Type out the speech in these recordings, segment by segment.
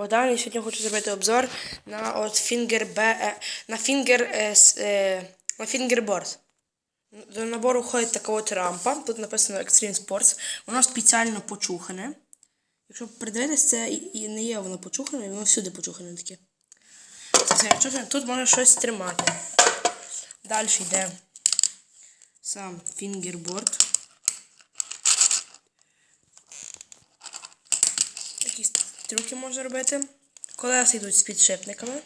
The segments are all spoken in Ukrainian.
Богдан і сьогодні хочу зробити обзор на от B, е, на Finger, е, на Fingerboard. До набору входить така от рампа. Тут написано Extreme Sports. Воно спеціально почухане. Якщо придивитись, це і не є воно почухане, воно всюди почухане таке. Тут можна щось тримати. Далі йде сам фінгерборд. Якісь трюки можна робити. Колеса йдуть з підшипниками.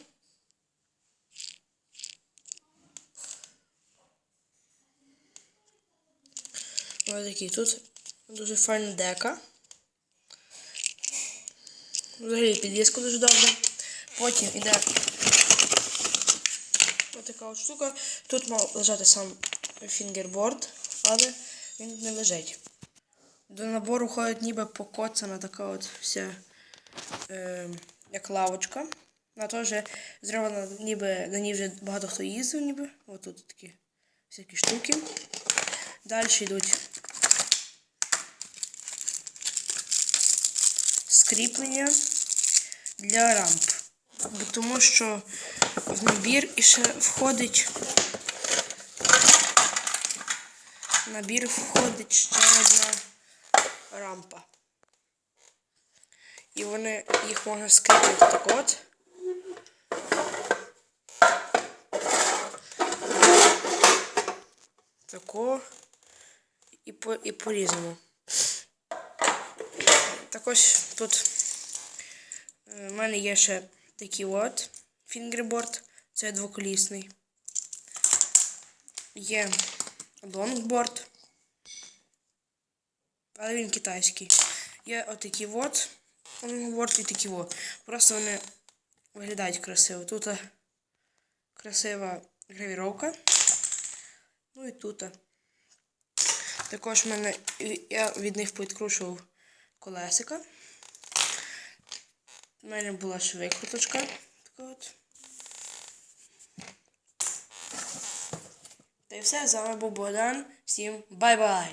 Ось такі. Тут дуже файна дека. Взагалі підвіску дуже добре. Потім іде ось така от штука. Тут мав лежати сам фінгерборд, але він не лежить. До набору входить ніби покоцана така от вся е, як лавочка. Вона теж зроблена, ніби на ній вже багато хто їздив, ніби. Ось тут такі всякі штуки. Далі йдуть скріплення для рамп. Тому що в набір іще входить. Набір входить ще одна рампа. І вони їх можна скріпити так от. Тако і по і по-різному. Також тут е, в мене є ще такий от фінгерборд. Це двоколісний. Є лонгборд. Але він китайський. Є отакі от лонгборд такі от. Просто вони виглядають красиво. Тут красива гравіровка. Ну і тут. Також в мене я від них підкручував колесика. У мене була ще викруточка. Така от. Та й все, з вами був Богдан. Всім бай-бай!